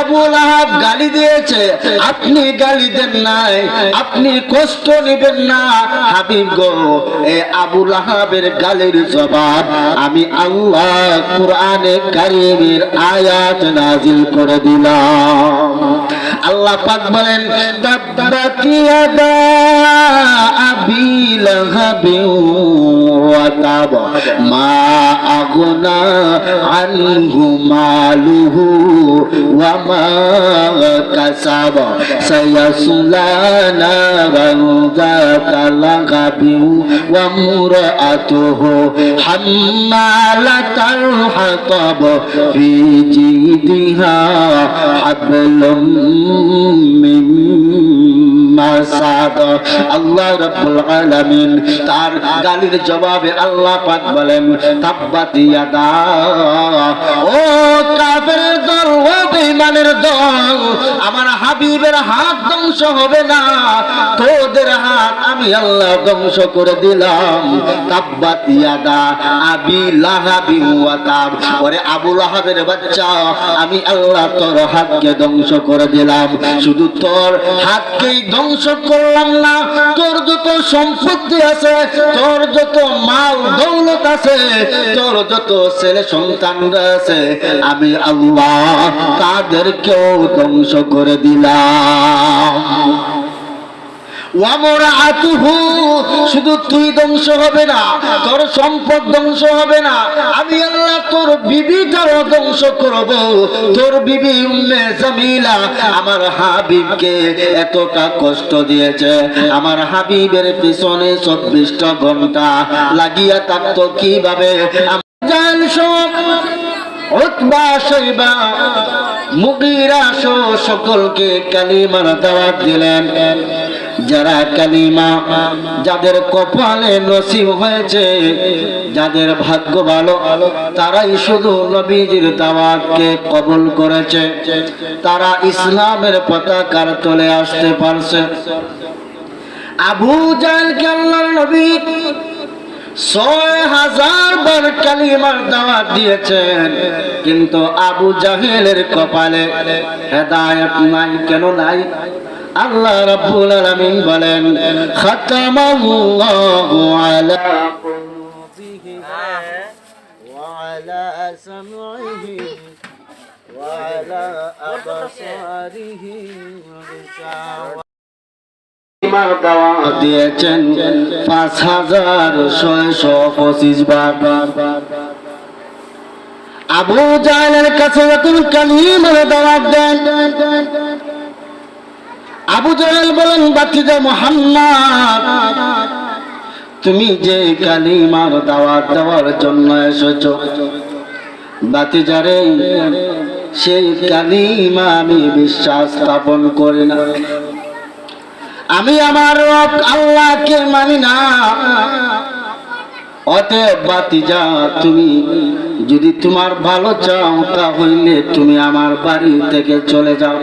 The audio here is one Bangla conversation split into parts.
আবুল আহাব গালি দিয়েছে, আপনি গালি দেন নাই, আপনি কষ্ট নেবেন না। হাবিব গো, এ আবুল আহাবের গালির জবাব আমি আল্লাহ কোরআনে কারিমের আয়াত নাজিল করে দিলাম। আল্লাহ পাক বলেন মা আগনা আনহু মালুহু ওয়া মা কাসাব সায়াসলা ওয়া মুরআতুহু হাম্মালাতাল হাতাব জিদিহা হাবলুম আল্লাহ আলামিন তার গালির জবাবে আল্লাহ পাক বলেন তাব্বাত ইয়াদা ও কাফেরের দল, ও বেঈমানের দল, আমার হাবিবের হাত ধ্বংস হবে না। তোদের হাত আমি আল্লাহ ধ্বংস করে দিলাম। তাব্বাত ইয়াদা আবি লাহাবি ওয়া তাব। ওরে বাচ্চা, আমি আল্লাহ তোর হাতকে ধ্বংস করে দিলাম। শুধু তোর হাতকেই ধ্বংস করলাম না। তোর যত সম্পত্তি আছে, তোর যত মাল দৌলত আছে, তোর যত ছেলে সন্তানরা আছে আমি আল্লাহ তাদেরকেও ধ্বংস করে দিলাম। শুধু তুই ধ্বংস হবে না, তোর সম্পদ ধ্বংস হবে না। আমি আল্লাহ তোর বিবিটাও ধ্বংস করব, তোর বিবি উম্মে জামিলা আমার হাবিবকে এতটা কষ্ট দিয়েছে। আমার হাবিবের পিছনে চব্বিশটা ঘণ্টা লাগিয়া থাকতো কীভাবে? মুগিরা সকলকে কালিমার দাওয়াত দিলেন। যারা কালিমা যাদের কপালে নসিব হয়েছে, যাদের ভাগ্য ভালো, তারাই শুধু নবীজির দাওয়াতকে কবুল করেছে। তারা ইসলামের পতাকার তলে আসতে পারছে। আবু জালকে আল্লাহর নবী ছয় হাজার বার কালিমার দাওয়াত দিয়েছেন, কিন্তু আবু জাহেলের কপালে হেদায়েত নাই, কেন নাই? আল্লাহ রাব্বুল আলামিন বলেন, খাতামাল্লাহু আলা কুলুবিহি ওয়া আলা সামইহিম ওয়া আলা আবসারিহিম দিয়েছেন, পাঁচ হাজার ছয়শো পঁচিশ বার। আবু জাহেলের কাছে যখন কালিমার দাওয়াত দেন আবু জাহেল বলেন বাতিজা মোহাম্মদ, তুমি যে কালিমার দাওয়াত দেওয়ার জন্য এসেছ বাতিজারে সেই কালিমা আমি বিশ্বাস স্থাপন করি না। আমি আমার আল্লাহকে মানি না। অতএব বাতিজা তুমি যদি তোমার ভালো চাও, তাহলে তুমি আমার বাড়ি থেকে চলে যাও।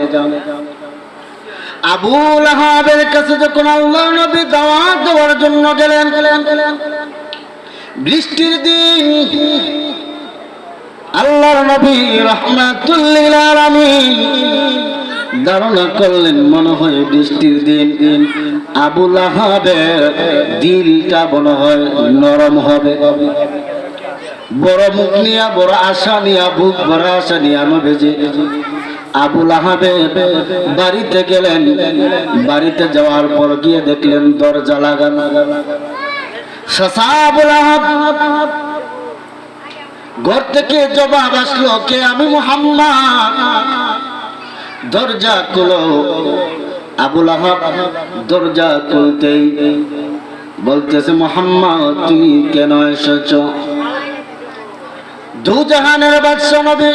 আবুল আহাবের কাছে যখন আল্লাহ নবী দাওয়াত দেওয়ার জন্য গেলেন, বৃষ্টির দিন, আল্লাহর নবী রহমাতুল্লিল আলামিন ধারণা করলেন, মনে হয় বৃষ্টির দিন দিন আবুল আহাবের দিলটা মনে হয় নরম হবে। বড় মুখ নিয়া, বড় আশা নিয়া, বুক বড় আশা নিয়া নবেজে আবুল আহাবে বাড়িতে গেলেন। বাড়িতে যাওয়ার পর গিয়ে দেখলেন দরজা লাগানো। আবুল ঘর থেকে জবাব আসলো, কে আমি মুহাম্মদ? দরজা খুলো। আবুল আহাব দরজা খুলতেই বলতেছে, মোহাম্মদ, তুমি কেন এসেছ? দু জাহানের বাদশা নবী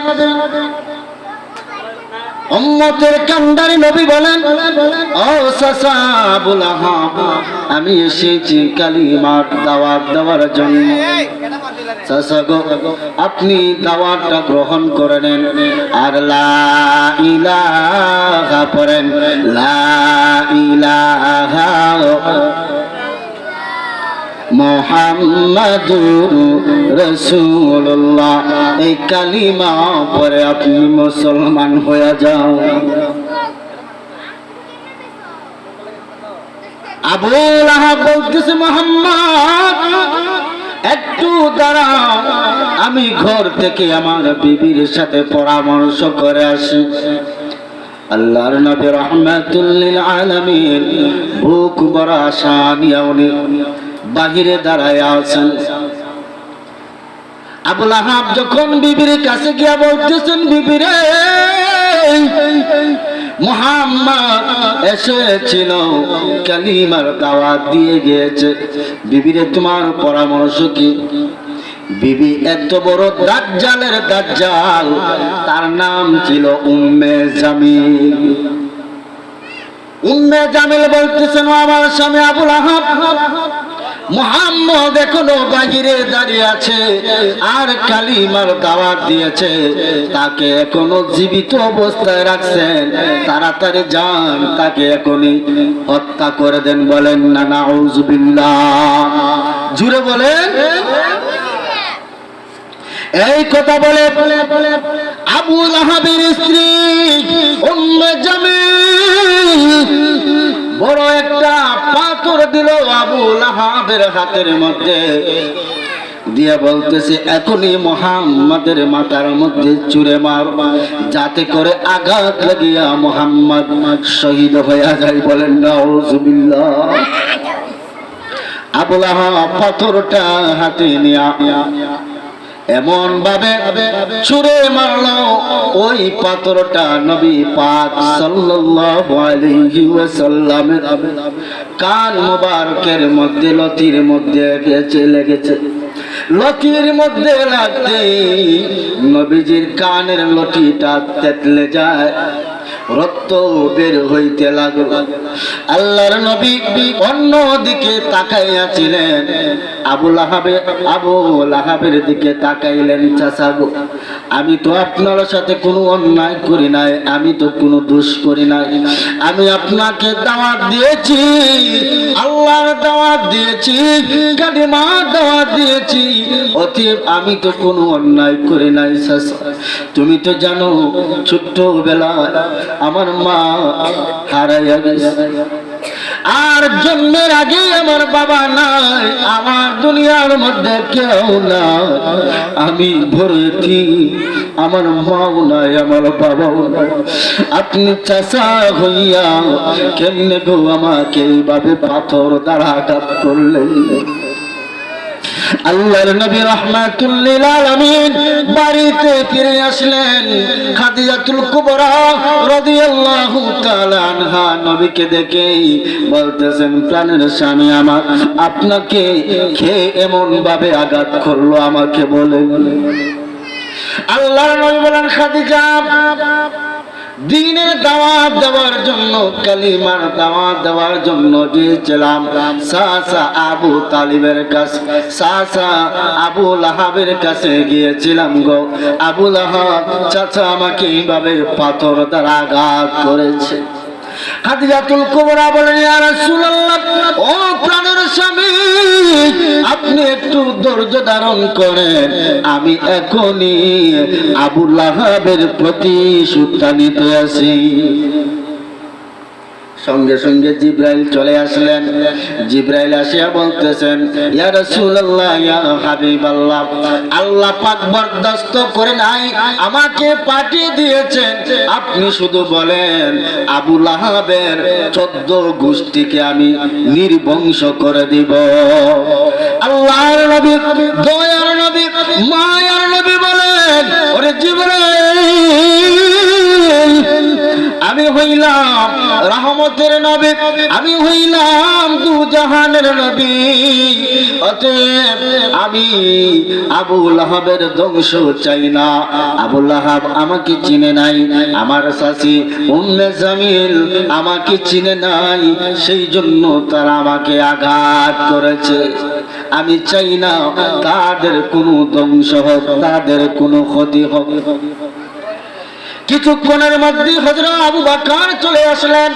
উম্মতের কান্দারি নবী বলেন ও সাসা আমি এসেছি কালিমার দাওয়াত দেওয়ার জন্য। চাচা গো, আপনি দাওয়াতটা গ্রহণ করে নেন আর লা ইলাহা পড়েন। লা ইলাহা মোহাম্মদুর রসুল্লাহ এই কালিমা পরে আপনি মুসলমান হয়ে যাও। আবুল বলতেছে, মোহাম্মদ, একটু দাঁড়াও। আমি ঘর থেকে আমার বিবির সাথে পরামর্শ করে আসি। আল্লাহর নবী রহমাতুল্লিল আলামিন ভুক বড় আশা নিয়ে বাহিরে দাঁড়ায় আছেন। আবুল আহাব যখন বিবির কাছে গিয়া বলতেছেন, বিবিরে, মোহাম্মদ এসেছিল, কালিমার দাওয়াত দিয়ে গিয়েছে। বিবিরে, তোমার পরামর্শ কি? বিবি, এত বড় দাজ্জালের দাজ্জাল, তার নাম ছিল উম্মে জামিল। উম্মে জামিল বলতেছেন আমার স্বামী আবুল আহাব মোহাম্মদ এখনও বাহিরে দাঁড়িয়ে আছে, আর কালিমার দাওয়াত দিয়েছে। তাকে এখনও জীবিত অবস্থায় রাখছেন। তাড়াতাড়ি যান, তাকে এখনই হত্যা করে দেন বলেন না নাউজুবিল্লাহ জুড়ে বলেন, এই কথা বলে আবু লাহাবের স্ত্রী উম্মে জামিল বড় একটা পাথর দিল আবু লাহাবের হাতের মধ্যে। দিয়া বলতেছে, এখনই মোহাম্মদের মাথার মধ্যে চুরে মার, যাতে করে আঘাত লাগিয়া মোহাম্মদ শহীদ হইয়া যায় বলেন না আবুল পাথরটা হাতে নিয়া এমন ভাবে ছুঁড়ে মারলো ওই পাথরটা নবী পাক সাল্লাল্লাহু আলাইহি ওয়াসাল্লামের কান মোবারকের মধ্যে, লতির মধ্যে গেছে লেগেছে। লতির মধ্যে লাগতে নবীজির কানের লটিটা তেতলে যায়, রক্ত বের হইতে লাগল। আল্লাহর নবী অন্য দিকে তাকাইয়াছিলেন। আমি তো আপনার সাথে কোনো অন্যায় করি নাই, আমি তো কোনো দোষ করি নাই। আমি আপনাকে দাওয়াত দিয়েছি, আল্লাহর দাওয়াত দিয়েছি, কালিমা দাওয়াত দিয়েছি, অতএব আমি তো কোনো অন্যায় করি নাই, চাচা। তুমি তো জানো, ছোট্টবেলায় আমার মা হারাইয়া গেছে। আর জন্মের আগে আমার বাবা নাই, আমার দুনিয়ার মধ্যে কেউ না আমি ভরেছি, আমার মাও নাই, আমার বাবাও নাই। আপনি চাষা হইয়া কেমনে গো আমাকে এইভাবে পাথর আঘাত করলেন? আল্লাহর নবী রহমাতুল্লিল আলামিন বাড়িতে ফিরে আসলেন। খাদিজাতুল কুবরা রাদিয়াল্লাহু তাআলা আনহা নবীকে দেখে বলতেছেন, প্রাণের স্বামী আমার, আপনাকে খেয়ে এমন ভাবে আঘাত করল আমাকে বলে আল্লাহর নবী বলেন, খাদিজা দিনের দাওয়াত দেওয়ার জন্য, কালিমার দাওয়াত দেওয়ার জন্য গিয়েছিলাম সাসা আবু তালিবের কাছে, সাসা আবু লাহাবের কাছে গিয়েছিলাম গো। আবু লাহাব, চাচা আমাকে এইভাবে পাথর দ্বারা আঘাত করেছে। খাদিজাতুল কুবরা বলেন, ইয়া রাসূলুল্লাহ স্বামী ধৈর্য ধারণ করেন আমি এখনই আবু প্রতিশোধটা নিতে আসি। সঙ্গে সঙ্গে জিব্রাইল চলে আসলেন। জিব্রাইল আসিয়া বলতেছেন, ইয়া রাসূলুল্লাহ, ইয়া হাবিবাল্লাহ, আল্লাহ পাক বরদাস্ত করে নাই, আমাকে পাঠিয়ে দিয়েছেন। আপনি শুধু বলেন, আবু লাহাবের 14 গোষ্ঠীকে আমি নির্বংশ করে দিব। আল্লাহর নবী, দয়ার নবী, মায়ার নবী বলেন, ওরে জিব্রাইল আমি হইলাম রহমতের নবী, আমি হইলাম দু জাহানের নবী। অতএব আমি আবু লাহাবের ধ্বংস চাই না। আবু লাহাব আমাকে চিনে নাই, আমার শাসি উম্মে জামিল আমাকে চিনে নাই, সেই জন্য তারা আমাকে আঘাত করেছে। আমি চাই না তাদের কোনো ধ্বংস হোক, তাদের কোনো ক্ষতি হোক। কিছুক্ষণের মধ্যে হজরত আবু বাকার চলে আসলেন।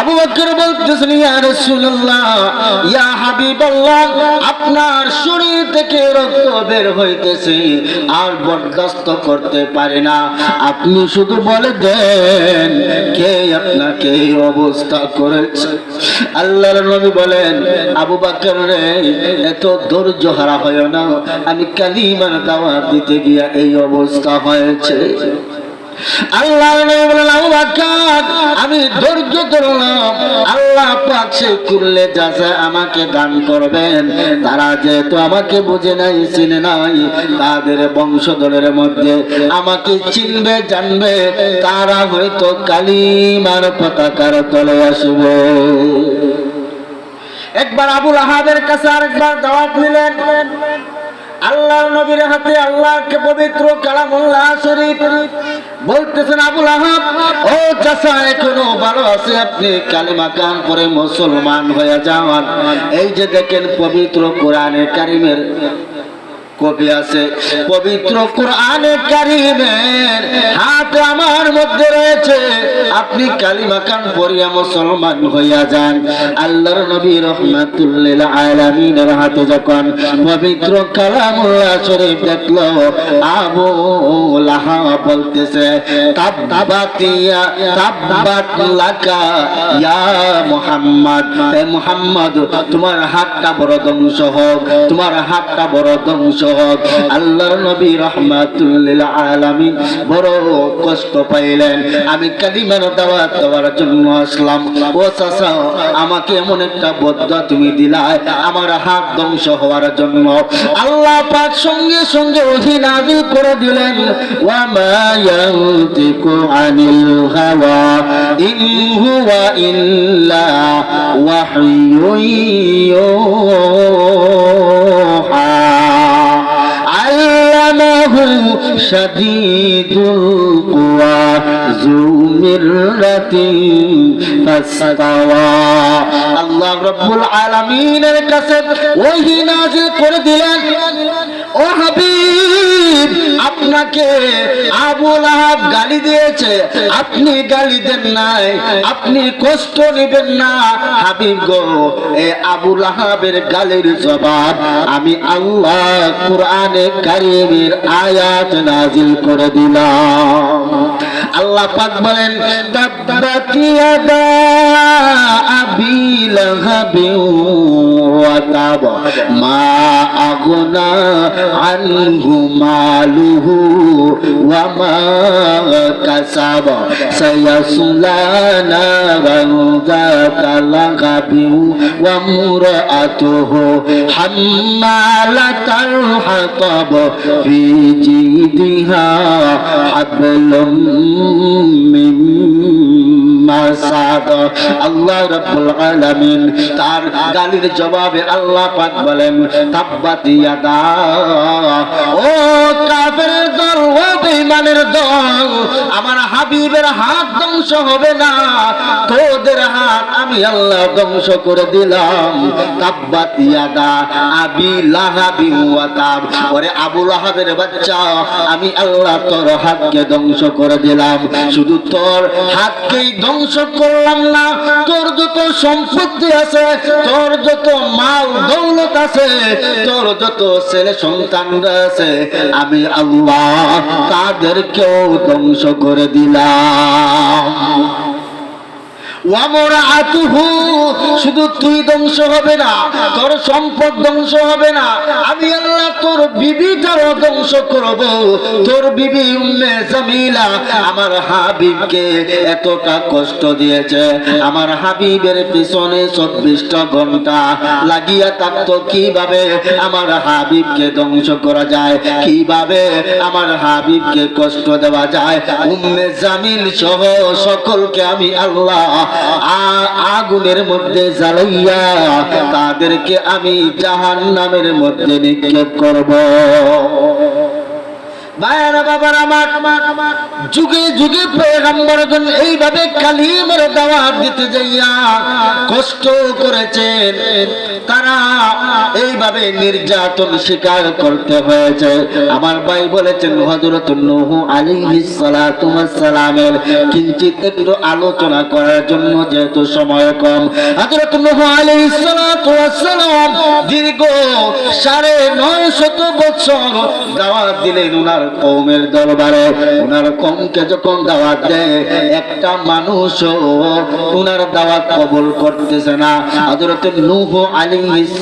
আবু বকর বলতেছেন, ইয়া রাসূলুল্লাহ, ইয়া হাবিবাল্লাহ, আপনার শরীর থেকে রক্ত বের হইতেছে, আর বরদাস্ত করতে পারে না। আপনি শুধু বলে দেন, কে আপনাকে এই অবস্থা করেছে? আল্লাহর নবী বলেন, আবু বকর রে, এত ধৈর্য হারা হয় না। আমি কালিমার দাওয়াত দিতে গিয়া এই অবস্থা হয়েছে। আল্লাহ আমি ধৈর্য ধরলাম আল্লাহ পাক সে যাচা আমাকে দান করবেন। তারা যেহেতু আমাকে বুঝে নাই, চিনে নাই, তাদের বংশধরের মধ্যে আমাকে চিনবে, জানবে। তারা হয়তো কালিমার পতাকার তলে আসবে। একবার আবুল আহাবের কাছে আরেকবার দাওয়াত নিলেন। আল্লাহর নবীর হাতে আল্লাহকে পবিত্র কালামুল্লাহ শরীফ বলতেছেন আবুল আহাব, ও চাচা এখনও ভালো আছে আপনি। কালিমা কান করে মুসলমান হয়ে যাওয়ার। এই যে দেখেন পবিত্র কোরআনে কারিমের কবি আছে, পবিত্র কোরআনে কারিমের হাত আমার মধ্যে রয়েছে। আপনি কালিমা কান পড়িয়া মুসলমান হইয়া যান। আল্লাহর নবী রহমাতুল্লিল আলামিনের হাতে যখন পবিত্র কালামুল্লাহ শরীফ দেখল আবু লাহা বলতেছে, তাব্বাতিয়া, তাব্বাত লাকা, ইয়া মুহাম্মদ হে মুহাম্মদ, তোমার হাতটা বড় ধ্বংস হোক, তোমার হাতটা বড় ধ্বংস হোক আল্লাহর নবী রহমাতুল্লিল আলামিন বড় কষ্ট পাইলেন। আমি কালিমার দাওয়াত দেওয়ার জন্য আসলাম। ও চাচা, আমাকে এমন একটা বদ্ধ তুমি দিলায় আমার হাত ধ্বংস হওয়ার জন্য। আল্লাহ পাক সঙ্গে সঙ্গে ওহি নাজিল করে দিলেন, ওয়া মা ইয়ানতিকু আনিল হাওয়া, ইন হুয়া ইল্লা ওয়াহয়ুন ইউহা। شديد القوى ذو مرة فاستوى আল্লাহ রব্বুল আলামিনের কাছে ওহি নাজিল করে দিলেন ও হাবিব আপনাকে আবুল আহাব গালি দিয়েছে। আপনি গালি দেন নাই। আপনি কষ্ট নেবেন না। হাবিব গো, এ আবুল আহাবের গালির জবাব আমি আল্লাহ কোরআনে কারিমের আয়াত নাজিল করে দিলাম। আল্লাহ পাক বলেন মা আগনা আনহু মালুহু ওয়া মা কাসাব সায়াসলা নারান যাতা লাহাবি ওয়া মুরআতুহু হাম্মালাতাল হাতাব ফি জিদিহা হাবলুম আল্লাহ রাব্বুল আলামিন তার গালির জবাবে আল্লাহ পাক বলেন তাব্বাত ও কাফের দল ও বেঈমানের দল, আমার হাবিবের হাত ধ্বংস হবে না। তোদের হাত আমি আল্লাহ ধ্বংস করে দিলাম। আবি লাহাবি ওয়া তাব। ওরে বাচ্চা, আমি আল্লাহ তোর হাতকে ধ্বংস করে দিলাম। শুধু তোর হাতকেই ধ্বংস করলাম না, তোর যত সম্পত্তি আছে, তোর যত মাল দৌলত আছে, তোর যত ছেলে সন্তানরা আছে, আমি আল্লাহ তাদেরকেও ধ্বংস করে দিলাম। ওয়ামরাতুহু শুধু তুই ধ্বংস হবে না, তোর সম্পদ ধ্বংস হবে না। আমি আল্লাহ তোর বিবিটারও ধ্বংস করব। তোর বিবি উম্মে জামিলা আমার হাবিবকে এতটা কষ্ট দিয়েছে। আমার হাবিবের পিছনে চব্বিশটা ঘণ্টা লাগিয়া থাকতো কীভাবে আমার হাবিবকে ধ্বংস করা যায়, কীভাবে আমার হাবিবকে কষ্ট দেওয়া যায়। উম্মে জামিল সহ সকলকে আমি আল্লাহ আগুনের মধ্যে জ্বালাইয়া তাদেরকে আমি জাহান নামের মধ্যে নিক্ষেপ করব। ভাইয়েরা বাবার আমার যুগে যুগে এইভাবে কালিমের দিতে যাইয়া কষ্ট করেছেন। তারা এইভাবে নির্যাতন স্বীকার করতে হয়েছে। আমার ভাই বলেছেন সালামের কিঞ্চিত একটু আলোচনা করার জন্য যেহেতু সময় কম, হযরত নূহ সালাম দীর্ঘ সাড়ে নয় শত বছর দাওয়াত দিলেন। উনার কৌমের দরবারে, উনার কমকে যখন দাওয়াত দেয়, একটা মানুষও উনার দাওয়াত কবুল করতেছে না। হযরত নূহ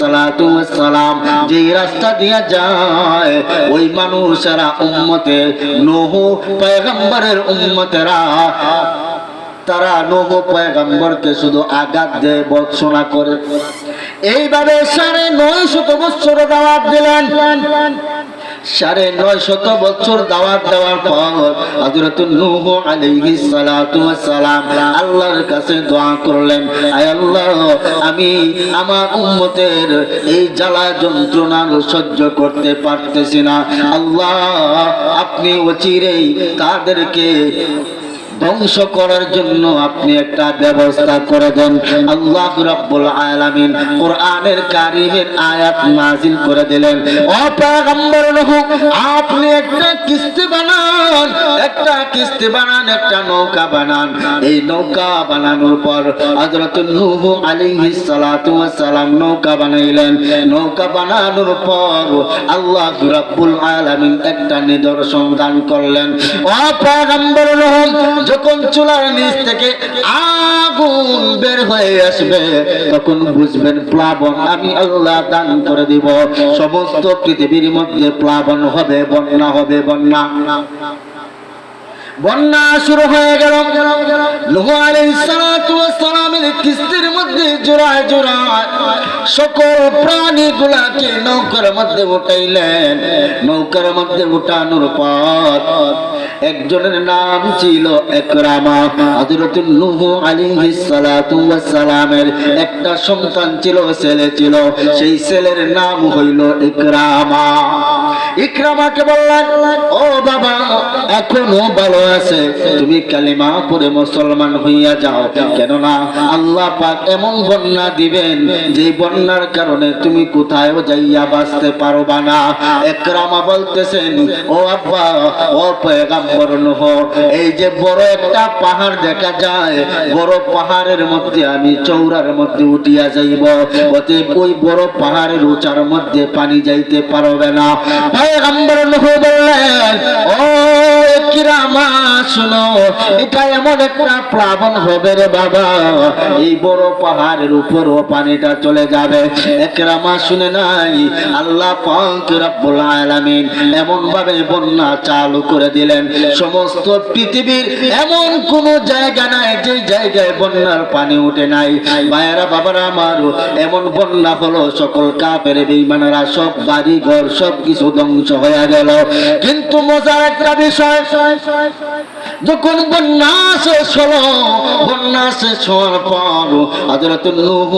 সালাতু সালাম যে রাস্তা দিয়া যায়, ওই মানুষেরা, উম্মতে নূহ পয়গম্বরের উম্মতেরা, তারা নূহ পয়গম্বরকে শুধু আঘাত দেয় বর্ষনা করে। এইভাবে সাড়ে নয় শত বছর দাওয়াত দিলেন। সাড়ে নয় শত বছর দাওয়াত দেওয়ার পর হযরত নূহ আলাইহি সালাতু সালাম আল্লাহর কাছে দোয়া করলেন, আয় আল্লাহ, আমি আমার উম্মতের এই জ্বালা যন্ত্রণা সহ্য করতে পারতেছি না। আল্লাহ, আপনি অচিরেই তাদেরকে ধ্বংস করার জন্য আপনি একটা ব্যবস্থা করে দেন। আল্লাহ রাব্বুল আলামিন কোরআনের কারীমের আয়াত নাযিল করে দিলেন। ও পয়গম্বর আপনি একটা কিস্তি বানান, একটা কিস্তি বানান, একটা নৌকা বানান। এই নৌকা বানানোর পর হযরত নূহ আলাইহিস সালাতু ওয়াস সালাম নৌকা বানাইলেন। নৌকা বানানোর পর আল্লাহ রাব্বুল আলামিন একটা নিদর্শন দান করলেন। ও পয়গম্বর নূহ যখন চুলার নিচ থেকে আগুন বের হয়ে আসবে, তখন বুঝবেন প্লাবন আমি আল্লাহ দান করে দিব। সমস্ত পৃথিবীর মধ্যে প্লাবন হবে, বন্যা হবে, বন্যা। বন্যা শুরু হয়ে গেল। কিস্তির মধ্যে জোড়ায় জোড়ায় সকল নৌকার মধ্যে উঠাইলেন। নৌকার মধ্যে উঠানোর পর একজনের নাম ছিল একরামা। সালামের একটা সন্তান ছিল, ছেলে ছিল। সেই ছেলের নাম হইল ইকরামা ইকরামাকে বললেন, ও বাবা, এখনও ভালো আছে তুমি কালিমা পড়ে মুসলমান হইয়া যাও। কেননা আল্লাহ পাক এমন বন্যা দিবেন যে বন্যার কারণে তুমি কোথায় যাইয়া বাঁচতে পারবা না। একরামা বলতেছেন, ও আব্বা, ও পয়গাম্বর নূহ, এই যে বড় একটা পাহাড় দেখা যায়, বড় পাহাড়ের মধ্যে আমি চৌরার মধ্যে উঠিয়া যাইব। অতএব ওই বড় পাহাড়ের উঁচার মধ্যে পানি যাইতে পারবে না। পয়গাম্বর নূহ বললেন, ও কিরামা এটা এমন একটা প্লাবন হবে রে বাবা। এই বড় পাহাড়ের পানিটা চলে যাবে। একরামা শুনে নাই, আল্লাহ আলামিন এমন ভাবে বন্যা চালু করে দিলেন। সমস্ত পৃথিবীর এমন কোন জায়গা নাই, যে জায়গায় বন্যার পানি উঠে নাই। মায়েরা, বাবারা আমার, এমন বন্যা হলো, সকল কাপের বেঈমানেরা সব বাড়ি ঘর সব কিছু ধ্বংস হয়ে গেল। কিন্তু মজার একটা বিষয় যখন বন্যা শেষ হলো বন্যা শেষ হওয়ার পর নূহ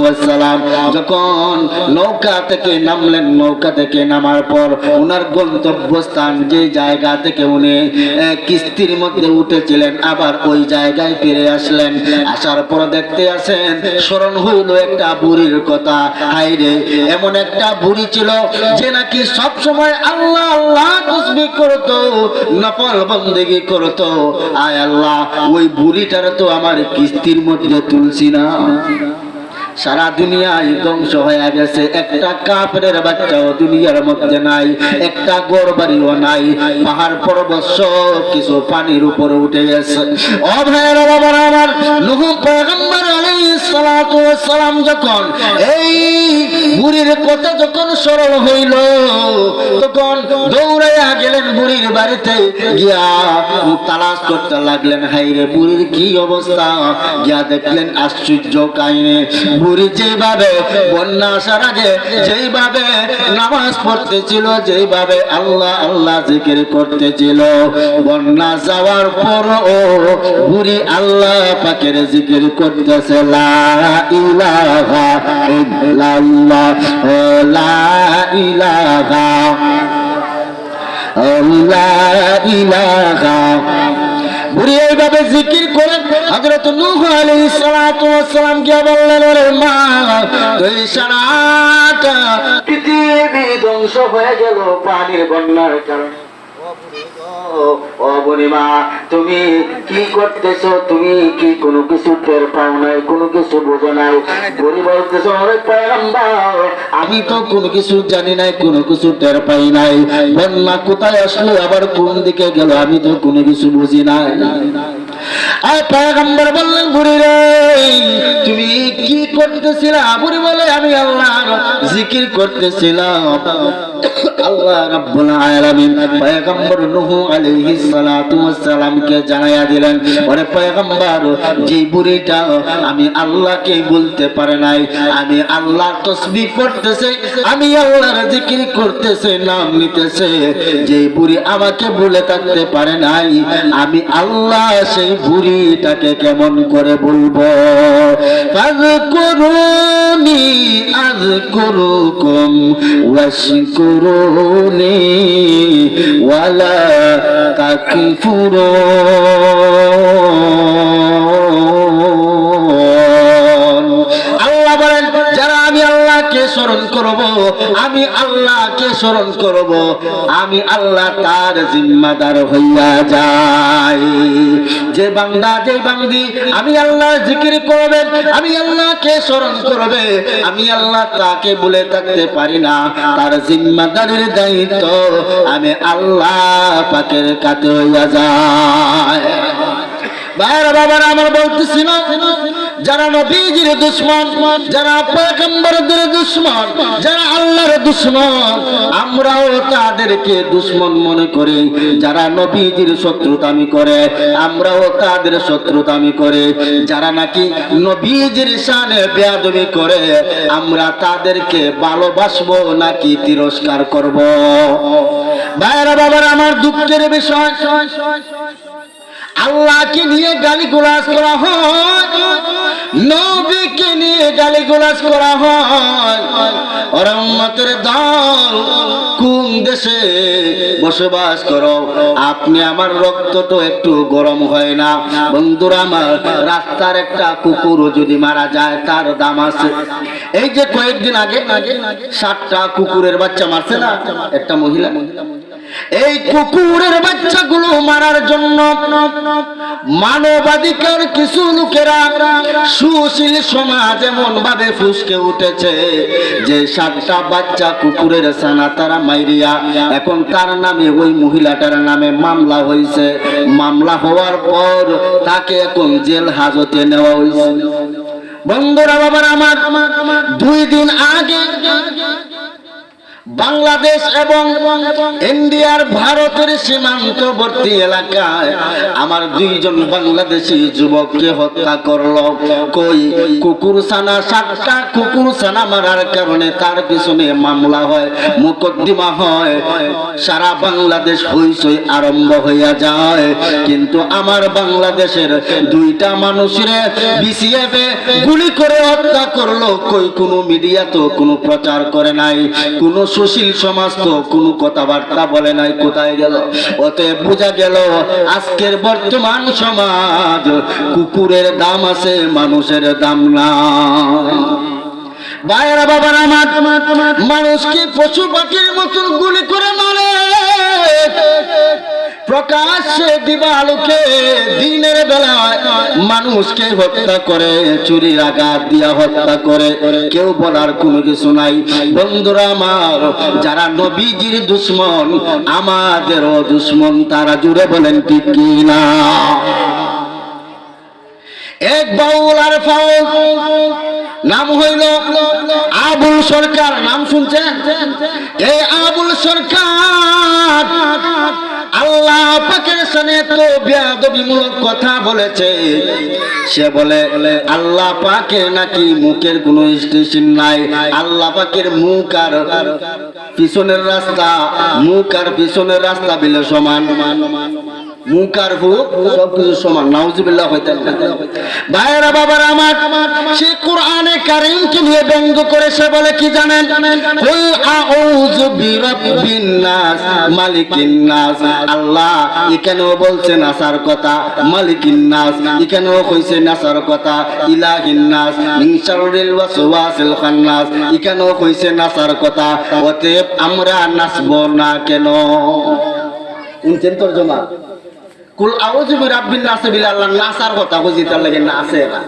ওয়াস সালাম যখন নৌকা থেকে নামলেন, নৌকা থেকে নামার পর ওনার যে জায়গা থেকে উনি কিস্তির মধ্যে উঠেছিলেন, আবার ওই জায়গায় ফিরে আসলেন। আসার পর দেখতে আসেন, স্মরণ হইল একটা বুড়ির কথা হাইরে এমন একটা বুড়ি ছিল যে নাকি সবসময় আল্লাহ আল্লাহ করতো নফল বন্দেগি করতো। আয় আল্লাহ ওই বুড়িটার তো আমার কিস্তির মধ্যে তুলছি না। সারা দুনিয়ায় ধ্বংস হয়ে গেছে। একটা কাপড়ের বাচ্চাও দুনিয়ার মধ্যে নাই, একটা গড় বাড়িও নাই। পাহাড় পর্বত সব কিছু পানির উপরে উঠে গেছে। বুড়ির গিয়া করতে লাগলেন বুড়ির কি অবস্থা? গিয়া দেখলেন আশ্চর্য কাহিনী। বুড়ি যেভাবে বন্যা আসার আগে যেইভাবে নামাজ পড়তেছিল, যেইভাবে আল্লাহ আল্লাহ জিকির করতেছিল। বন্যা যাওয়ার পর ও বুড়ি আল্লাহ পাকের জিকির করতেছে, লা ইলাহা ইল্লাল্লাহ লা ইলাহা লা ইলাহা বুড়ি জিকির করে হজরত নূহ আলাইহিস সালাতু ওয়াস সালাম কে বললেন, ওরে মা তুই সারাটা পৃথিবী ধ্বংস হয়ে গেল পানির বন্যার কারণে। ও তুমি কি করতেছো? তুমি কি কোনো কিছু টের পাও নাই, কোনো কিছু বোঝো নাই? আমি তো কোনো কিছু জানি নাই, কোনো কিছু টের পাই নাই। বন্যা কোথায় আসলো, আবার কোন দিকে গেল, আমি তো কোনো কিছু বুঝি নাই। তুমি কি করতেছিলা? বলে, আমি আল্লাহর জিকির করতেছিলাম। আল্লাহ রাব্বুল আলামিন পয়গম্বর নূহ আলাইহিস সালাতু ওয়াস সালামকে জানায়া দিলেন, ওরে পয়গম্বর, যে বুড়িটা আমি আল্লাহকে বলতে পারে নাই, আমি আল্লাহর তসবিহ করতেছে আমি আল্লাহর জিকির করতেছে, নাম নিতেছে, যে বুড়ি আমাকে বলে থাকতে পারে নাই, আমি আল্লাহ সেই বুড়িটাকে কেমন করে বলব? ফাযকুরুনি আযকুরুকুম ওয়াশকুরুনি ওয়ালা তাকফুরুন স্মরণ করব? আমি আল্লাহকে স্মরণ করব। আমি আল্লাহ তার জিম্মাদার হইয়া যাই। যে বান্দা, যে বান্দি, আমি আল্লাহ জিকির করবে, আমি আল্লাহকে স্মরণ করবে। আমি আল্লাহ তাকে বলে থাকতে পারি না। তার জিম্মাদারের দায়িত্ব আমি আল্লাহ পাকের কাতে হইয়া যায় বাবার, আমার বলতেছিল যারা নবীজির দুশ্মন, যারা পয়গম্বরদের দুশ্মন, যারা আল্লাহর দুশ্মন, আমরাও তাদেরকে দুশ্মন মনে করি। যারা নবীজির শত্রুতামি করে, আমরাও তাদের শত্রুতামি করে। যারা নাকি নবীজির শানে বেয়াদবি করে, আমরা তাদেরকে ভালোবাসবো নাকি তিরস্কার করব? ভাইয়েরা, বাবার, আমার দুঃখের বিষয়। আল্লাহকে নিয়ে গালি গোলাজ করা হয়, নবীকে নিয়ে গালি গোলাজ করা হয়। দল কোন দেশে বসবাস করো? আপনি আমার রক্ত তো একটু গরম হয় না। বন্ধুরা, আমার রাস্তার একটা কুকুর যদি মারা যায়, তার দাম আছে। এই যে কয়েকদিন আগে, সাতটা কুকুরের বাচ্চা মারছে না? একটা মহিলা মহিলা। এই কুকুরের বাচ্চাগুলো মারার জন্য মানবাধিকার কিছু লোকেরা সুশীল সমাজ এমন ভাবে ফুসকে উঠেছে যে সাতটা বাচ্চা কুকুরের সানা তারা মাইরিয়া। এখন তার নামে ওই মহিলাটার নামে মামলা হয়েছে মামলা হওয়ার পর তাকে এখন জেল হাজতে নেওয়া হয়েছে বন্ধুরা, বাবার, আমার দুই দিন আগে বাংলাদেশ এবং ইন্ডিয়ার ভারতের সীমান্তবর্তী এলাকায় আমার দুইজন বাংলাদেশি যুবককে হত্যা করল। কই? কুকুর সানা সাতটা কুকুর সানা মারার কারণে তার পিছনে মামলা হয়, মুকদ্দিমা হয়। সারা বাংলাদেশ হইচই আরম্ভ হইয়া যায়। কিন্তু আমার বাংলাদেশের দুইটা মানুষের বিসিএফ গুলি করে হত্যা করল। কই? কোনো মিডিয়া তো কোনো প্রচার করে নাই, কোনো সুশীল সমাজ তো কোনো কথাবার্তা বলে নাই, কোথায় গেল? অতএব বোঝা গেল, আজকের বর্তমান সমাজ কুকুরের দাম আছে, মানুষের দাম না বাইরা বাবার, আমার মানুষকে পশু পাখির মতন গুলি করে মারে। প্রকাশ্যে দিবালোকে দিনের বেলায় মানুষকে হত্যা করে চুরির আঘাত দিয়া হত্যা করে। কেউ বলার কোনো কিছু নাই। বন্ধুরা আমার, যারা নবীজির দুশ্মন, আমাদেরও দুশ্মন, তারা জুড়ে বলেন ঠিক কি না? এক বাউল আর ফাউল নাম হইল আবুল সরকার। নাম শুনছেন? এই আবুল সরকার। আল্লাহ পাকের সামনে তো বেয়াদবিমূলক কথা বলেছে। সে বলে, আল্লাহ পাকের নাকি মুখের কোনো স্টেশন নাই। আল্লাহ পাকের মুখ আর পিছনের রাস্তা, মুখ আর পিছনের রাস্তা বিলে সমান। মুখ আর ভূত সব কিছু সমান, নাউজুবিল্লাহ হইতেন ভাইয়েরা, বাবার, আমার, সে কোরআনে কারিমকে নিয়ে ব্যঙ্গ করে, সে বলে, কি জানেন? কুল আউযু বিরাব্বিন নাস, মালিকিন নাস। আল্লাহ এখানেও বলছে নাসার কথা, মালিকিন নাস। এখানেও কইছে নাসার কথা, ইলাহিন নাস, মিন শাররিল ওয়াসওয়াসিল খান্নাস। এখানেও কইছে নাসার কথা, অতএব আমরা নাচবো না কেন? ইনতেন তরজমা? কুল আউযু বিরাব্বিন নাস বিলা আল্লাহ নাসার কথা কইছি, তার লাগে নাচে না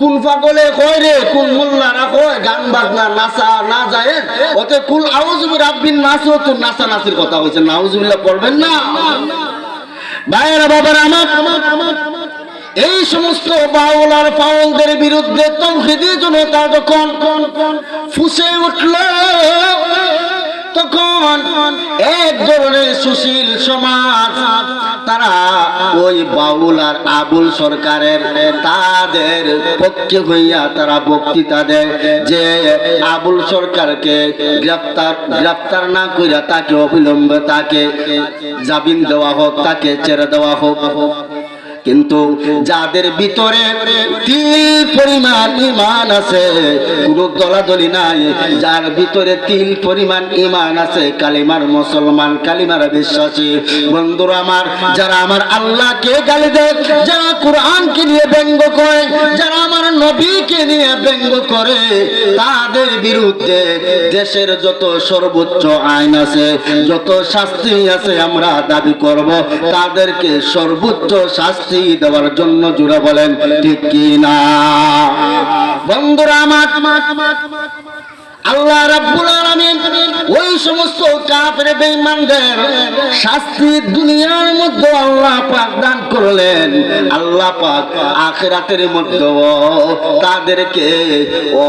কোন পাগলে কয় রে কোন মোল্লারা কয়, গান বাজনা, নাচা না যায় ওতে কুল আউযু বিরাব্বিন নাস ও তো নাচা নাচের কথা কইছে, নাউজুবিল্লাহ পড়বেন না। ভাইয়েরা, বাবার, আমার এই সমস্ত বাউল আর ফাউলদের বিরুদ্ধে তৌহিদি জনতা যখন ফুসে উঠল তখন এক ধরনের সুশীল সমাজ, তারা ওই বাউল আর আবুল সরকারের তাদের পক্ষে হইয়া তারা বক্তৃতা দেয় যে আবুল সরকারকে গ্রেফতার গ্রেফতার না করিয়া তাকে অবিলম্বে তাকে জামিন দেওয়া হোক, তাকে ছেড়ে দেওয়া হোক। কিন্তু যাদের ভিতরে তিল পরিমাণ ইমান আছে, কোনো দলাদলি নাই। যার ভিতরে তিল পরিমাণ ইমান আছে, কালিমার মুসলমান, কালিমার বিশ্বাসী। বন্ধুরা আমার, যারা আমার আল্লাহকে গালি দেয়, যারা কোরআনকে নিয়ে ব্যঙ্গ করে, যারা আমার নবীকে নিয়ে ব্যঙ্গ করে, তাদের বিরুদ্ধে দেশের যত সর্বোচ্চ আইন আছে, যত শাস্তি আছে আমরা দাবি করব, তাদেরকে সর্বোচ্চ শাস্তি দেওয়ার জন্য জুড়ে বলেন ঠিক কিনা বন্ধুরা মাত মাত মাত আমার আল্লাহ রাব্বুল আলামিন ওই সমস্ত কাফের বেঈমানদের শাস্তি দুনিয়ার মধ্যে আল্লাহ পাক দান করলেন। আল্লাহ পাক আখিরাতের মধ্যে তাদেরকে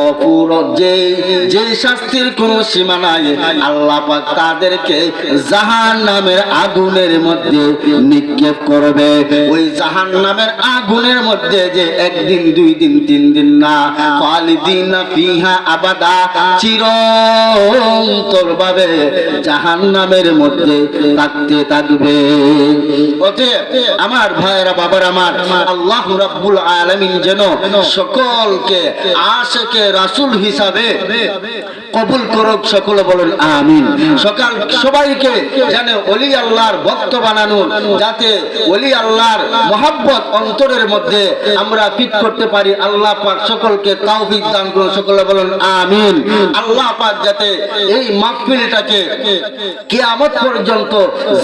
অপুর যে যে শাস্তির কোনো সীমা নাই, আল্লাহ পাক তাদেরকে জাহান্নামের আগুনের মধ্যে নিক্ষেপ করবে। ওই জাহান্নামের আগুনের মধ্যে যে একদিন, দুই দিন, তিন দিন না, খালিদিনা ফিহা আবাদা চিরন্তর ভাবে জাহান নামের মধ্যে থাকতে থাকবে। ওতে আমার ভাইরা বাবার আমার, আল্লাহ রাব্বুল আলামিন যেন সকলকে আশেকে রাসুল হিসাবে কবুল করুক সকলে বলেন আমিন। সকাল সবাইকে যেন অলি আল্লাহর ভক্ত বানানোর যাতে অলি আল্লাহর মহাব্বত অন্তরের মধ্যে আমরা ফিট করতে পারি। আল্লাহ পাক সকলকে তাওফিক দান করুন সকলে বলেন আমিন। আল্লাহ পাক যাতে এই মাহফিলটাকে কিয়ামত পর্যন্ত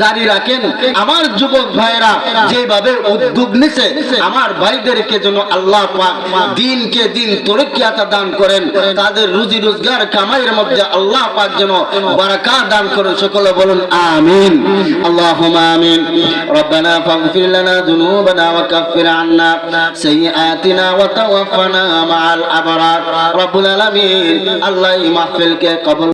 জারি রাখেন। আমার যুবক ভাইরা যেভাবে উদ্যোগ নিছে আমার ভাইদেরকে যেন আল্লাহ পাক দিনকে দিন তরক্কিয়াতা দান করেন। তাদের রুজি রোজগার সবাইয়ের মধ্যে আল্লাহ পাক যেন বারাকা দান করুন, সকলে বলুন আমিন। আল্লাহুম্মা আমিন। রব্বানা ফাগফির লানা যুনুবানা ওয়া কাফির আন্না। সাইয়্যাতিনা ওয়া তাওয়াফানা মাআল আবরার। রব্বুল আলামিন, আল্লাহ এই মাহফিলকে কবুল